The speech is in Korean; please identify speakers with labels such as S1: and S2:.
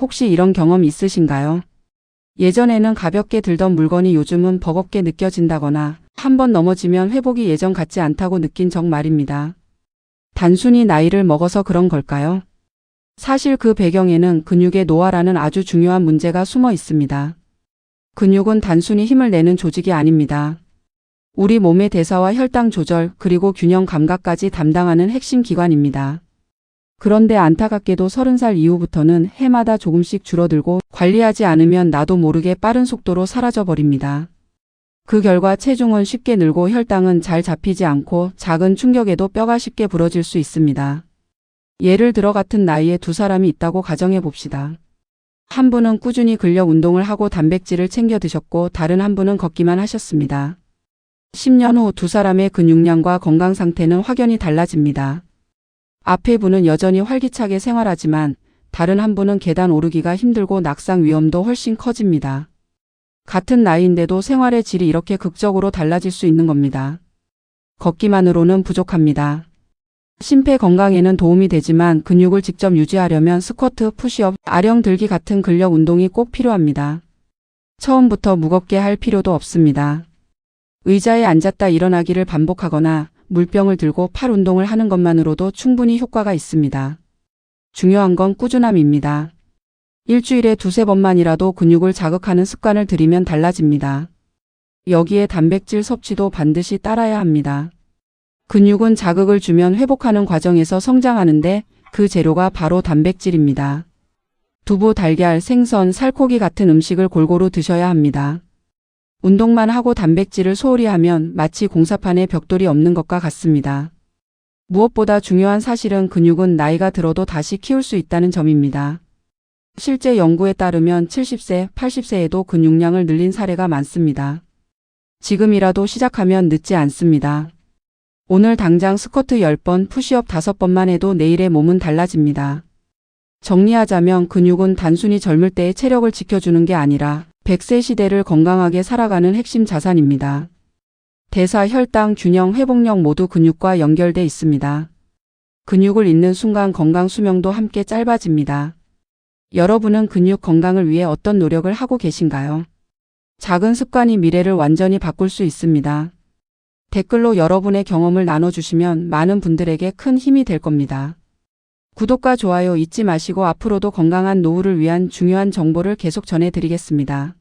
S1: 혹시 이런 경험 있으신가요? 예전에는 가볍게 들던 물건이 요즘은 버겁게 느껴진다거나 한 번 넘어지면 회복이 예전 같지 않다고 느낀 적 말입니다. 단순히 나이를 먹어서 그런 걸까요? 사실 그 배경에는 근육의 노화라는 아주 중요한 문제가 숨어 있습니다. 근육은 단순히 힘을 내는 조직이 아닙니다. 우리 몸의 대사와 혈당 조절 그리고 균형 감각까지 담당하는 핵심 기관입니다. 그런데 안타깝게도 30살 이후부터는 해마다 조금씩 줄어들고 관리하지 않으면 나도 모르게 빠른 속도로 사라져 버립니다. 그 결과 체중은 쉽게 늘고 혈당은 잘 잡히지 않고 작은 충격에도 뼈가 쉽게 부러질 수 있습니다. 예를 들어 같은 나이에 두 사람이 있다고 가정해 봅시다. 한 분은 꾸준히 근력 운동을 하고 단백질을 챙겨 드셨고 다른 한 분은 걷기만 하셨습니다. 10년 후 두 사람의 근육량과 건강 상태는 확연히 달라집니다. 앞에 분은 여전히 활기차게 생활하지만 다른 한 분은 계단 오르기가 힘들고 낙상 위험도 훨씬 커집니다. 같은 나이인데도 생활의 질이 이렇게 극적으로 달라질 수 있는 겁니다. 걷기만으로는 부족합니다. 심폐 건강에는 도움이 되지만 근육을 직접 유지하려면 스쿼트, 푸시업, 아령 들기 같은 근력 운동이 꼭 필요합니다. 처음부터 무겁게 할 필요도 없습니다. 의자에 앉았다 일어나기를 반복하거나 물병을 들고 팔 운동을 하는 것만으로도 충분히 효과가 있습니다. 중요한 건 꾸준함입니다. 일주일에 두세 번만이라도 근육을 자극하는 습관을 들이면 달라집니다. 여기에 단백질 섭취도 반드시 따라야 합니다. 근육은 자극을 주면 회복하는 과정에서 성장하는데 그 재료가 바로 단백질입니다. 두부, 달걀, 생선, 살코기 같은 음식을 골고루 드셔야 합니다. 운동만 하고 단백질을 소홀히 하면 마치 공사판에 벽돌이 없는 것과 같습니다. 무엇보다 중요한 사실은 근육은 나이가 들어도 다시 키울 수 있다는 점입니다. 실제 연구에 따르면 70세, 80세에도 근육량을 늘린 사례가 많습니다. 지금이라도 시작하면 늦지 않습니다. 오늘 당장 스쿼트 10번, 푸시업 5번만 해도 내일의 몸은 달라집니다. 정리하자면 근육은 단순히 젊을 때의 체력을 지켜주는 게 아니라 100세 시대를 건강하게 살아가는 핵심 자산입니다. 대사, 혈당, 균형, 회복력 모두 근육과 연결돼 있습니다. 근육을 잃는 순간 건강 수명도 함께 짧아집니다. 여러분은 근육 건강을 위해 어떤 노력을 하고 계신가요? 작은 습관이 미래를 완전히 바꿀 수 있습니다. 댓글로 여러분의 경험을 나눠주시면 많은 분들에게 큰 힘이 될 겁니다. 구독과 좋아요 잊지 마시고 앞으로도 건강한 노후를 위한 중요한 정보를 계속 전해드리겠습니다.